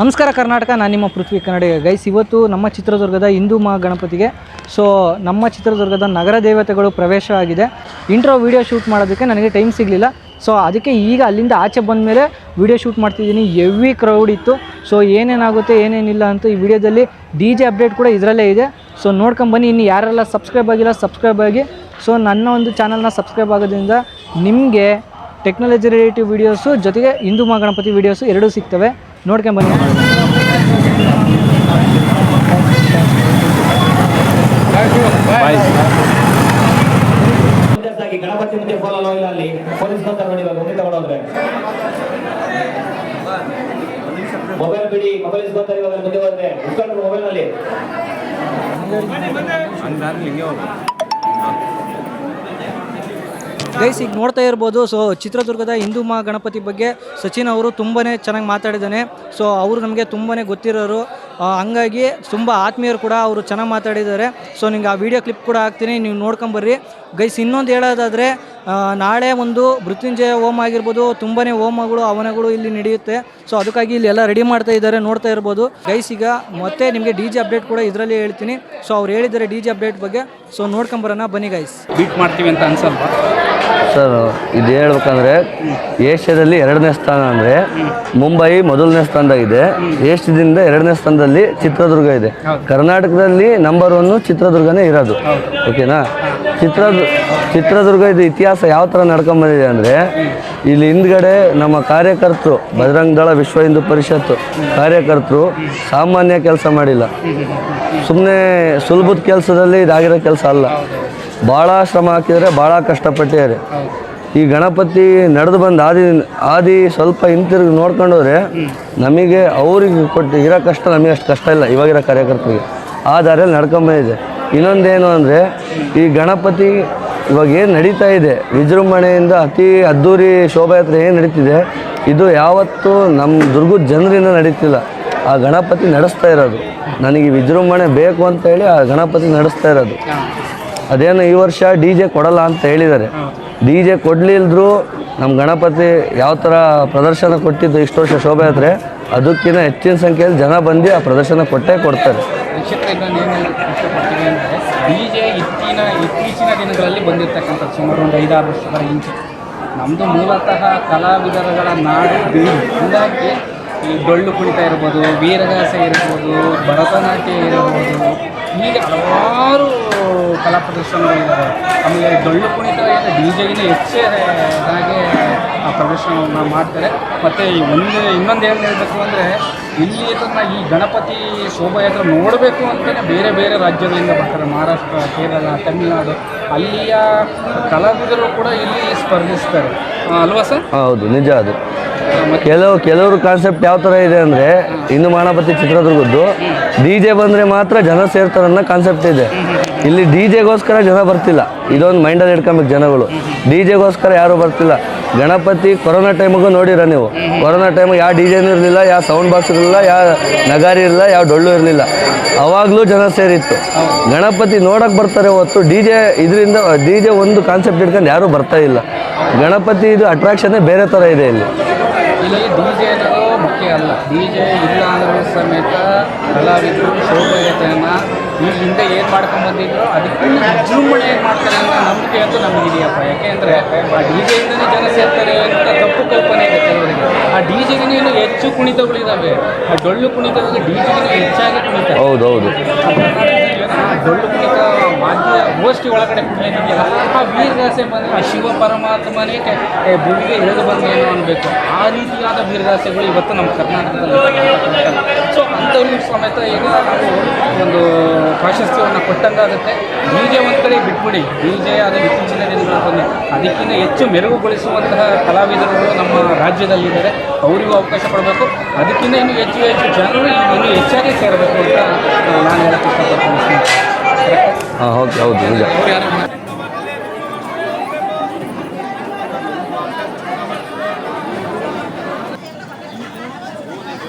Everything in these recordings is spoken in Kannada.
ನಮಸ್ಕಾರ ಕರ್ನಾಟಕ, ನಾನು ನಿಮ್ಮ ಪೃಥ್ವಿ ಕನ್ನಡಿಗ. ಗೈಸ್ ಇವತ್ತು ನಮ್ಮ ಚಿತ್ರದುರ್ಗದ ಹಿಂದೂ ಮಹಾಗಣಪತಿಗೆ ಸೊ ನಮ್ಮ ಚಿತ್ರದುರ್ಗದ ನಗರ ದೇವತೆಗಳು ಪ್ರವೇಶ ಆಗಿದೆ. ಇಂಟ್ರೋ ವಿಡಿಯೋ ಶೂಟ್ ಮಾಡೋದಕ್ಕೆ ನನಗೆ ಟೈಮ್ ಸಿಗಲಿಲ್ಲ. ಸೊ ಅದಕ್ಕೆ ಈಗ ಅಲ್ಲಿಂದ ಆಚೆ ಬಂದ ಮೇಲೆ ವಿಡಿಯೋ ಶೂಟ್ ಮಾಡ್ತಿದ್ದೀನಿ. ಎವಿ ಕ್ರೌಡ್ ಇತ್ತು. ಸೊ ಏನೇನಾಗುತ್ತೆ, ಏನೇನಿಲ್ಲ ಅಂತ ಈ ವಿಡಿಯೋದಲ್ಲಿ ಡಿ ಜೆ ಅಪ್ಡೇಟ್ ಕೂಡ ಇದರಲ್ಲೇ ಇದೆ. ಸೊ ನೋಡ್ಕೊಂಬನ್ನಿ ಇನ್ನು ಯಾರೆಲ್ಲ ಸಬ್ಸ್ಕ್ರೈಬ್ ಆಗಿಲ್ಲ ಸಬ್ಸ್ಕ್ರೈಬ್ ಆಗಿ. ಸೊ ನನ್ನ ಒಂದು ಚಾನಲ್ನ ಸಬ್ಸ್ಕ್ರೈಬ್ ಆಗೋದ್ರಿಂದ ನಿಮಗೆ ಟೆಕ್ನಾಲಜಿ ರಿಲೇಟಿವ್ ವೀಡಿಯೋಸು ಜೊತೆಗೆ ಹಿಂದೂ ಮಹಾಗಣಪತಿ ವೀಡಿಯೋಸು ಎರಡೂ ಸಿಗ್ತವೆ. ನೋಡ್ಕೊಂಬನ್ನಿ ಬನ್ನಿ. ಗಣಪತಿ ಮುಂದೆ ಫೋನ್ ಇಲ್ಲ ಅಲ್ಲಿ. ಪೊಲೀಸ್ ಬಂತಾರೆ ನೋಡಿ ಇವಾಗ ಮುಂದೆ ತಗೊಂಡೋದ್ರೆ. ಮೊಬೈಲ್ ಬಿಡಿ ಮೊಬೈಲ್ ಇಸ್ಕೊಂತಾರೆ ಇವಾಗ ಮುಂದೆ ಹೋದ್ರೆ. ಇಸ್ಕೊಂಡ್ರು ಮೊಬೈಲ್ನಲ್ಲಿ ಗೈಸ್, ಈಗ ನೋಡ್ತಾ ಇರ್ಬೋದು ಸೊ ಚಿತ್ರದುರ್ಗದ ಹಿಂದೂ ಮಹಾ ಗಣಪತಿ ಬಗ್ಗೆ ಸಚಿನ್ ಅವರು ತುಂಬಾ ಚೆನ್ನಾಗಿ ಮಾತಾಡಿದ್ದಾನೆ ಸೊ ಅವರು ನಮಗೆ ತುಂಬಾ ಗೊತ್ತಿರೋರು. ಹಂಗಾಗಿ ತುಂಬ ಆತ್ಮೀಯರು ಕೂಡ ಅವರು ಚೆನ್ನಾಗಿ ಮಾತಾಡಿದ್ದಾರೆ. ಸೊ ನಿಮ್ಗೆ ಆ ವಿಡಿಯೋ ಕ್ಲಿಪ್ ಕೂಡ ಹಾಕ್ತೀನಿ, ನೀವು ನೋಡ್ಕೊಂಬರ್ರಿ ಗೈಸ್, ಇನ್ನೊಂದು ಹೇಳೋದಾದರೆ ನಾಳೆ ಒಂದು ಮೃತ್ಯುಂಜಯ ಹೋಮ ಆಗಿರ್ಬೋದು ತುಂಬಾ ಹೋಮಗಳು ಅವನಗಳು ಇಲ್ಲಿ ನಡೆಯುತ್ತೆ. ಸೊ ಅದಕ್ಕಾಗಿ ಇಲ್ಲಿ ಎಲ್ಲ ರೆಡಿ ಮಾಡ್ತಾ ಇದ್ದಾರೆ, ನೋಡ್ತಾ ಇರ್ಬೋದು. ಗೈಸ್, ಈಗ ಮತ್ತೆ ನಿಮಗೆ ಡಿ ಜೆ ಅಪ್ಡೇಟ್ ಕೂಡ ಇದರಲ್ಲಿ ಹೇಳ್ತೀನಿ. ಸೊ ಅವ್ರು ಹೇಳಿದ್ದಾರೆ ಡಿ ಜೆ ಅಪ್ಡೇಟ್ ಬಗ್ಗೆ. ಸೊ ನೋಡ್ಕೊಂಬರೋಣ ಬನ್ನಿ ಗೈಸ್. ಬೀಟ್ ಮಾಡ್ತೀವಿ ಅಂತ ಅನ್ಸಲ್ವಾ? ಸರ್, ಇದು ಹೇಳ್ಬೇಕಂದ್ರೆ ಏಷ್ಯಾದಲ್ಲಿ ಎರಡನೇ ಸ್ಥಾನ ಅಂದರೆ ಮುಂಬೈ ಮೊದಲನೇ ಸ್ಥಾನದಾಗಿದೆ ಏಷ್ಯಾದಿಂದ ಎರಡನೇ ಸ್ಥಾನದಲ್ಲಿ ಚಿತ್ರದುರ್ಗ ಇದೆ. ಕರ್ನಾಟಕದಲ್ಲಿ ನಂಬರ್ ಒನ್ನು ಚಿತ್ರದುರ್ಗನೇ ಇರೋದು. ಓಕೆನಾ? ಚಿತ್ರದು, ಚಿತ್ರದುರ್ಗ ಇದು ಇತಿಹಾಸ ಯಾವ ಥರ ನಡ್ಕೊಂಬಂದಿದೆ ಅಂದರೆ ಇಲ್ಲಿ ಹಿಂದ್ಗಡೆ ನಮ್ಮ ಕಾರ್ಯಕರ್ತರು, ಬಜರಂಗ ದಳ ವಿಶ್ವ ಹಿಂದೂ ಪರಿಷತ್ತು ಕಾರ್ಯಕರ್ತರು ಸಾಮಾನ್ಯ ಕೆಲಸ ಮಾಡಿಲ್ಲ. ಸುಮ್ಮನೆ ಸುಲಭದ ಕೆಲಸದಲ್ಲಿ ಇದಾಗಿರೋ ಕೆಲಸ ಅಲ್ಲ. ಭಾಳ ಶ್ರಮ ಹಾಕಿದರೆ ಭಾಳ ಕಷ್ಟಪಟ್ಟಿದ್ದಾರೆ. ಈ ಗಣಪತಿ ನಡೆದು ಬಂದು ಆದಿ ಆದಿ ಸ್ವಲ್ಪ ಹಿಂತಿರುಗಿ ನೋಡ್ಕೊಂಡ್ರೆ ನಮಗೆ ಅವ್ರಿಗೆ ಕೊಟ್ಟು ಇರೋ ಕಷ್ಟ ನಮಗೆ ಅಷ್ಟು ಕಷ್ಟ ಇಲ್ಲ ಇವಾಗಿರೋ ಕಾರ್ಯಕರ್ತರಿಗೆ. ಆ ದಾರಿಯಲ್ಲಿ ನಡ್ಕೊಂಬಂದಿದೆ ಇನ್ನೊಂದೇನು ಅಂದರೆ ಈ ಗಣಪತಿ ಇವಾಗ ಏನು ನಡೀತಾ ಇದೆ? ವಿಜೃಂಭಣೆಯಿಂದ ಅತಿ ಅದ್ಧೂರಿ ಶೋಭಾಯಾತ್ರೆ ಏನು ನಡೀತಿದೆ? ಇದು ಯಾವತ್ತೂ ನಮ್ಮ ದುರ್ಗದ ಜನರಿಂದ ನಡೀತಿಲ್ಲ. ಆ ಗಣಪತಿ ನಡೆಸ್ತಾ ಇರೋದು. ನನಗೆ ವಿಜೃಂಭಣೆ ಬೇಕು ಅಂತ ಹೇಳಿ ಆ ಗಣಪತಿ ನಡೆಸ್ತಾ ಇರೋದು. ಅದೇನು ಈ ವರ್ಷ ಡಿ ಜೆ ಕೊಡಲ್ಲ ಅಂತ ಹೇಳಿದ್ದಾರೆ. ಡಿ ಜೆ ಕೊಡಲಿಲ್ದ್ರೂ ನಮ್ಮ ಗಣಪತಿ ಯಾವ ಥರ ಪ್ರದರ್ಶನ ಕೊಟ್ಟಿದ್ದು ಇಷ್ಟು ವರ್ಷ ಶೋಭಾಯಾತ್ರೆ ಅದಕ್ಕಿಂತ ಹೆಚ್ಚಿನ ಸಂಖ್ಯೆಯಲ್ಲಿ ಜನ ಬಂದು ಆ ಪ್ರದರ್ಶನ ಕೊಟ್ಟೇ ಕೊಡ್ತಾರೆ. ಇತ್ತೀಚಿನ ದಿನಗಳಲ್ಲಿ ಬಂದಿರತಕ್ಕಂಥ ಸುಮಾರು ಒಂದು ಐದಾರು ವರ್ಷಗಳ ಹಿಂಚೆ ನಮ್ಮದು ಮೂಲತಃ ಕಲಾವಿದರುಗಳ ನಾಡು ಹಿಂದಾಗಿ ಈ ಡೊಳ್ಳು ಕುಣಿತ ಇರ್ಬೋದು ವೀರಗಾಸೆ ಇರ್ಬೋದು ಭರತನಾಟ್ಯ ಇರ್ಬೋದು ಹೀಗೆ ಹಲವಾರು ಕಲಾ ಪ್ರದರ್ಶನಗಳಿದ್ದಾವೆ ಆಮೇಲೆ ಡೊಳ್ಳು ಕುಣಿತ ಡಿ ಜೆಗಿನ ಹೆಚ್ಚೇ ಆ ಪ್ರದರ್ಶನವನ್ನು ಮಾಡ್ತಾರೆ. ಮತ್ತು ಒಂದು ಇನ್ನೊಂದು ಏನು ಹೇಳಬೇಕು ಅಂದರೆ, ಇಲ್ಲಿ ಇದನ್ನು ಈ ಗಣಪತಿ ಶೋಭಾಯಾತ್ರೆ ನೋಡಬೇಕು ಅಂತಲೇ ಬೇರೆ ಬೇರೆ ರಾಜ್ಯಗಳಿಂದ ಬರ್ತಾರೆ. ಮಹಾರಾಷ್ಟ್ರ, ಕೇರಳ, ತಮಿಳುನಾಡು, ಅಲ್ಲಿಯ ಕಲಾವಿದರು ಕೂಡ ಇಲ್ಲಿ ಸ್ಪರ್ಧಿಸ್ತಾರೆ. ಅಲ್ವಾ ಸರ್? ಹೌದು, ನಿಜ ಅದು. ಕೆಲವು ಕೆಲವರು ಕಾನ್ಸೆಪ್ಟ್ ಯಾವ ಥರ ಇದೆ ಅಂದರೆ ಇನ್ನು ಮಾಣಪತಿ ಚಿತ್ರದುರ್ಗದ್ದು ಡಿ ಜೆ ಬಂದರೆ ಮಾತ್ರ ಜನ ಸೇರ್ತಾರೆ ಅನ್ನೋ ಕಾನ್ಸೆಪ್ಟ್ ಇದೆ. ಇಲ್ಲಿ ಡಿ ಜೆಗೋಸ್ಕರ ಜನ ಬರ್ತಿಲ್ಲ. ಇದೊಂದು ಮೈಂಡಲ್ಲಿ ಇಟ್ಕೊಬೇಕು ಜನಗಳು. ಡಿ ಜೆಗೋಸ್ಕರ ಯಾರೂ ಬರ್ತಿಲ್ಲ. ಗಣಪತಿ ಕೊರೋನಾ ಟೈಮಿಗೂ ನೋಡಿರ ನೀವು. ಕೊರೋನಾ ಟೈಮಿಗೆ ಯಾವ ಡಿ ಜೆನೂ ಇರಲಿಲ್ಲ ಯಾವ ಸೌಂಡ್ ಬಾಕ್ಸ್ ಇರಲಿಲ್ಲ ಯಾವ ನಗಾರಿ ಇರಲಿಲ್ಲ ಯಾವ ಡೊಳ್ಳು ಇರಲಿಲ್ಲ. ಅವಾಗಲೂ ಜನ ಸೇರಿತ್ತು. ಗಣಪತಿ ನೋಡಕ್ಕೆ ಬರ್ತಾರೆ ಹೊತ್ತು ಡಿ ಜೆ ಇದರಿಂದ ಡಿ ಜೆ ಒಂದು ಕಾನ್ಸೆಪ್ಟ್ ಇಟ್ಕೊಂಡು ಯಾರೂ ಬರ್ತಾ ಇಲ್ಲ. ಗಣಪತಿ ಇದು ಅಟ್ರಾಕ್ಷನ್ನೇ ಬೇರೆ ಥರ ಇದೆ ಇಲ್ಲಿ. ಇಲ್ಲಿ ಡಿ ಜೆ ಅನ್ನೋದು ಮುಖ್ಯ ಅಲ್ಲ. ಡಿ ಜೆ ಇಲ್ಲ ಅಂದ್ರೂ ಸಮೇತ ಕಲಾವಿದರು ಶೋಭಾಯಾತ್ರೆಯನ್ನು ಈ ಹಿಂದೆ ಏನು ಮಾಡ್ಕೊಂಡು ಬಂದಿದ್ರು ಅದಕ್ಕೆ ವಿಜೃಂಭಣೆ ಏನು ಮಾಡ್ತಾರೆ ಅಂತ ನಂಬಿಕೆ ಅಂತೂ ನಮಗಿದೆಯಪ್ಪ ಯಾಕೆಂದರೆ ಆ ಡಿ ಜೆಯಿಂದನೇ ಜನ ಸೇರ್ತಾರೆ ಅಂತ ತಪ್ಪು ಕಲ್ಪನೆ ಇದೆ ಕೆಲವರಿಗೆ. ಆ ಡಿ ಜೆಗಿನ ಇನ್ನೂ ಹೆಚ್ಚು ಕುಣಿತಗಳಿದ್ದಾವೆ ಆ ಡೊಳ್ಳು ಕುಣಿತಗಳು ಡಿ ಜೆಗಿನ ಹೆಚ್ಚಾಗಿ ಕುಣಿತ ಹೌದು ಹೌದು ಆ ಡೊಳ್ಳು ಕುಣಿತ ವಾದ್ಯ ಗೋಷ್ಠಿ ಒಳಗಡೆ ಆ ವೀರಗಾಸೆ ಬಂದರೆ ಆ ಶಿವ ಪರಮಾತ್ಮನೇ ಭೂಮಿಗೆ ಇಳಿದು ಬಂದೇನೋ ಅನ್ಬೇಕು? ಆ ರೀತಿಯಾದ ವೀರಗಾಸೆಗಳು ಇವತ್ತು ನಮ್ಮ ಕರ್ನಾಟಕದಲ್ಲಿ ಸೊ ಅಂಥವ್ರಿಗೂ ಸಮೇತ ಈಗ ನಾವು ಒಂದು ಪ್ರಾಶಸ್ತ್ಯವನ್ನು ಕೊಟ್ಟಂಗಾಗುತ್ತೆ ಡಿ ಜೆ ಒಂದು ಕಡೆ ಬಿಟ್ಬಿಡಿ. ಡಿ ಜೆ ಅದು ಇತ್ತೀಚಿನ ದಿನಗಳಲ್ಲಿ ಅದಕ್ಕಿಂತ ಹೆಚ್ಚು ಮೆರುಗುಗೊಳಿಸುವಂತಹ ಕಲಾವಿದರುಗಳು ನಮ್ಮ ರಾಜ್ಯದಲ್ಲಿದ್ದಾರೆ. ಅವರಿಗೂ ಅವಕಾಶ ಕೊಡಬೇಕು. ಅದಕ್ಕಿಂತ ಇನ್ನೂ ಹೆಚ್ಚು ಹೆಚ್ಚು ಜನರು ಇನ್ನೂ ಹೆಚ್ಚಾಗಿ ಸೇರಬೇಕು ಅಂತ ನಾನು ಹೇಳಕ್ಕೆ ಇಷ್ಟಪಡ್ತೀನಿ. ಹಾಂ ಓಕೆ ಹೌದು ನಿಜ ಅವ್ರು ಯಾರು ಮಾ-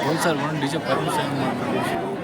ಒಂದು ಸರ್ ಒಂದು ಡಿ ಜೆ ಪರ್ಮಿಷನ್ ಮಾಡ್ಕೊಂಡು